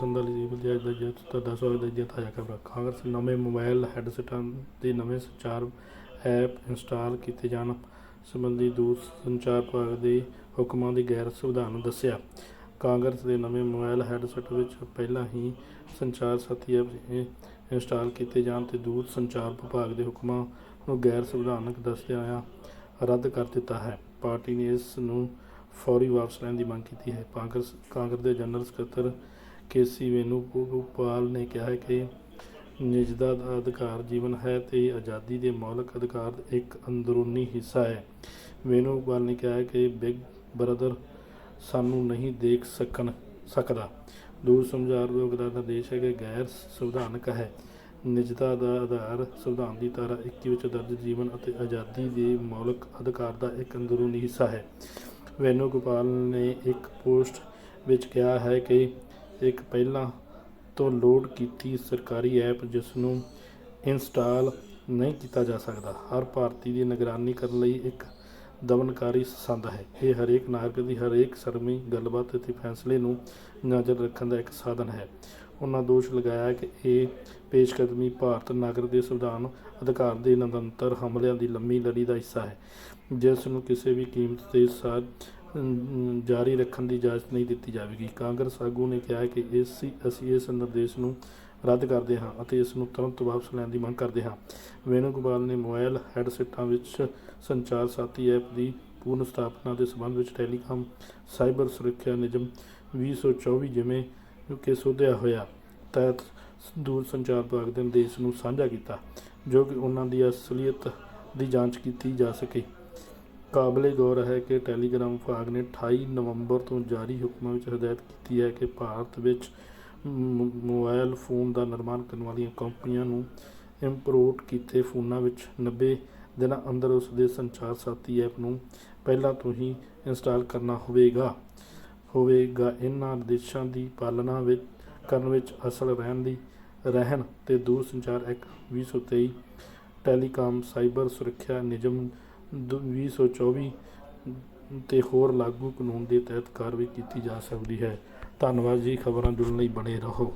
ਸੰਦਾਂ ਲਈ ਵਿਦਿਆਰਥੀ ਦਾ ਜੱਜ ਤੁਹਾਡਾ ਸਵਾਗਤ ਹੈ ਜੀ ਤਾਜ਼ਾ ਖਬਰਾਂ ਕਾਂਗਰਸ ਨਵੇਂ ਮੋਬਾਈਲ ਹੈਡਸੈਟਾਂ ਦੇ ਨਵੇਂ ਸੰਚਾਰ ਐਪ ਇੰਸਟਾਲ ਕੀਤੇ ਜਾਣ ਸੰਬੰਧੀ ਦੂਰ ਸੰਚਾਰ ਵਿਭਾਗ ਦੇ ਹੁਕਮਾਂ ਦੀ ਗੈਰ ਸੰਵਿਧਾਨ ਦੱਸਿਆ। ਕਾਂਗਰਸ ਦੇ ਨਵੇਂ ਮੋਬਾਈਲ ਹੈਡਸੈਟ ਵਿੱਚ ਪਹਿਲਾਂ ਹੀ ਸੰਚਾਰ ਸਾਥੀ ਐਪ ਇੰਸਟਾਲ ਕੀਤੇ ਜਾਣ ਤੇ ਦੂਰ ਸੰਚਾਰ ਵਿਭਾਗ ਦੇ ਹੁਕਮਾਂ ਨੂੰ ਗੈਰ ਸੰਵਿਧਾਨਕ ਦੱਸਦਿਆਂ ਹੋਇਆਂ ਰੱਦ ਕਰ ਦਿੱਤਾ ਹੈ। ਪਾਰਟੀ ਨੇ ਇਸ ਨੂੰ ਫੌਰੀ ਵਾਪਸ ਲੈਣ ਦੀ ਮੰਗ ਕੀਤੀ ਹੈ। ਕਾਂਗਰਸ ਕਾਂਗਰਸ ਦੇ ਜਨਰਲ ਸਕੱਤਰ ਕੇਸੀ ਵੇਨੂਗੋਪਾਲ ਨੇ ਕਿਹਾ ਕਿ ਨਿਜਤਾ ਦਾ ਅਧਿਕਾਰ ਜੀਵਨ ਹੈ ਅਤੇ ਆਜ਼ਾਦੀ ਦੇ ਮੌਲਿਕ ਅਧਿਕਾਰ ਦਾ ਇੱਕ ਅੰਦਰੂਨੀ ਹਿੱਸਾ ਹੈ। ਵੇਨੂਗੋਪਾਲ ਨੇ ਕਿਹਾ ਕਿ ਬਿਗ ਬ੍ਰਦਰ ਸਾਨੂੰ ਨਹੀਂ ਦੇਖ ਸਕਣ ਸਕਦਾ। ਦੂਰ ਸਮਝਾਰ ਵਿਭਾਗ ਦਾ ਨਿਰਦੇਸ਼ ਹੈ ਕਿ ਗੈਰ ਸੰਵਿਧਾਨਕ ਹੈ। ਨਿਜਤਾ ਦਾ ਆਧਾਰ ਸੰਵਿਧਾਨ ਦੀ ਧਾਰਾ 21 ਵਿੱਚ ਦਰਜ ਜੀਵਨ ਅਤੇ ਆਜ਼ਾਦੀ ਦੇ ਮੌਲਿਕ ਅਧਿਕਾਰ ਦਾ ਇੱਕ ਅੰਦਰੂਨੀ ਹਿੱਸਾ ਹੈ। ਵੈਨੂਗੋਪਾਲ ਨੇ ਇੱਕ ਪੋਸਟ ਵਿੱਚ ਕਿਹਾ ਹੈ ਕਿ ਇੱਕ ਪਹਿਲਾਂ ਤੋਂ ਲੋਡ ਕੀਤੀ ਸਰਕਾਰੀ ਐਪ ਜਿਸ ਨੂੰ ਇੰਸਟਾਲ ਨਹੀਂ ਕੀਤਾ ਜਾ ਸਕਦਾ। ਹਰ ਭਾਰਤੀ ਦੀ ਨਿਗਰਾਨੀ ਕਰਨ ਲਈ ਇੱਕ ਦਮਨਕਾਰੀ ਸੰਦ ਹੈ। ਇਹ ਹਰੇਕ ਨਾਗਰਿਕ ਦੀ ਹਰੇਕ ਸਰਮੀ ਗੱਲਬਾਤ ਅਤੇ ਫੈਸਲੇ ਨੂੰ ਨਜ਼ਰ ਰੱਖਣ ਦਾ ਇੱਕ ਸਾਧਨ ਹੈ। ਉਹਨਾਂ ਦੋਸ਼ ਲਗਾਇਆ ਕਿ ਇਹ ਪੇਸ਼ਕਦਮੀ ਭਾਰਤ ਨਾਗਰਿਕ ਦੇ ਸੰਵਿਧਾਨ ਅਧਿਕਾਰ ਦੇ ਨਿਰੰਤਰ ਹਮਲਿਆਂ ਦੀ ਲੰਮੀ ਲੜੀ ਦਾ ਹਿੱਸਾ ਹੈ, ਜਿਸ ਨੂੰ ਕਿਸੇ ਵੀ ਕੀਮਤ ਤੇ ਸਾਥ ਜਾਰੀ ਰੱਖਣ ਦੀ ਇਜਾਜ਼ਤ ਨਹੀਂ ਦਿੱਤੀ ਜਾਵੇਗੀ। ਕਾਂਗਰਸ ਆਗੂ ਨੇ ਕਿਹਾ ਕਿ ਇਸ ਅਸੀਂ ਇਸ ਨਿਰਦੇਸ਼ ਨੂੰ ਰੱਦ ਕਰਦੇ ਹਾਂ ਅਤੇ ਇਸ ਨੂੰ ਤੁਰੰਤ ਵਾਪਸ ਲੈਣ ਦੀ ਮੰਗ ਕਰਦੇ ਹਾਂ। ਵੇਣੂਗੋਪਾਲ ਨੇ ਮੋਬਾਈਲ ਹੈਡਸੈਟਾਂ ਵਿੱਚ ਸੰਚਾਰ ਸਾਥੀ ਐਪ ਦੀ ਪੂਰਨ ਸਥਾਪਨਾ ਦੇ ਸੰਬੰਧ ਵਿੱਚ ਟੈਲੀਕਾਮ ਸਾਈਬਰ ਸੁਰੱਖਿਆ ਨਿਯਮ 2024 ਜਿਵੇਂ ਕਿ ਸੋਧਿਆ ਹੋਇਆ, ਤਹਿਤ ਦੂਰ ਸੰਚਾਰ ਵਿਭਾਗ ਦੇ ਨਿਰਦੇਸ਼ ਨੂੰ ਸਾਂਝਾ ਕੀਤਾ, ਜੋ ਕਿ ਉਹਨਾਂ ਦੀ ਅਸਲੀਅਤ ਦੀ ਜਾਂਚ ਕੀਤੀ ਜਾ ਸਕੇ। ਕਾਬਲੇ ਗੌਰ ਹੈ ਕਿ ਟੈਲੀਗ੍ਰਾਮ ਵਿਭਾਗ ਨੇ 28 ਨਵੰਬਰ ਤੋਂ ਜਾਰੀ ਹੁਕਮਾਂ ਵਿੱਚ ਹਦਾਇਤ ਕੀਤੀ ਹੈ ਕਿ ਭਾਰਤ ਵਿੱਚ ਮ- ਮੋਬਾਈਲ ਫੋਨ ਦਾ ਨਿਰਮਾਣ ਕਰਨ ਵਾਲੀਆਂ ਕੰਪਨੀਆਂ ਨੂੰ ਇੰਪੋਰਟ ਕੀਤੇ ਫੋਨਾਂ ਵਿੱਚ 90 ਦਿਨਾਂ ਅੰਦਰ ਉਸ ਦੇ ਸੰਚਾਰ ਸਾਥੀ ਐਪ ਨੂੰ ਪਹਿਲਾਂ ਤੋਂ ਹੀ ਇੰਸਟਾਲ ਕਰਨਾ ਹੋਵੇਗਾ। ਹੋਵੇਗਾ। ਇਹਨਾਂ ਆਦੇਸ਼ਾਂ ਦੀ ਪਾਲਣਾ ਵਿੱਚ, ਕਰਨ ਵਿੱਚ ਅਸਲ ਰਹਿਣ ਦੀ, ਰਹਿਣ ਤੇ ਦੂਰ ਸੰਚਾਰ ਐਕਟ 2023 ਟੈਲੀਕਾਮ ਸਾਈਬਰ ਸੁਰੱਖਿਆ ਨਿਯਮ 2024 ਤੇ ਹੋਰ ਲਾਗੂ ਕਾਨੂੰਨ ਦੇ ਤਹਿਤ ਕਾਰਵਾਈ ਕੀਤੀ ਜਾ ਸਕਦੀ ਹੈ। ਧੰਨਵਾਦ ਜੀ, ਖਬਰਾਂ ਜੁੜਨ ਲਈ ਬਣੇ ਰਹੋ।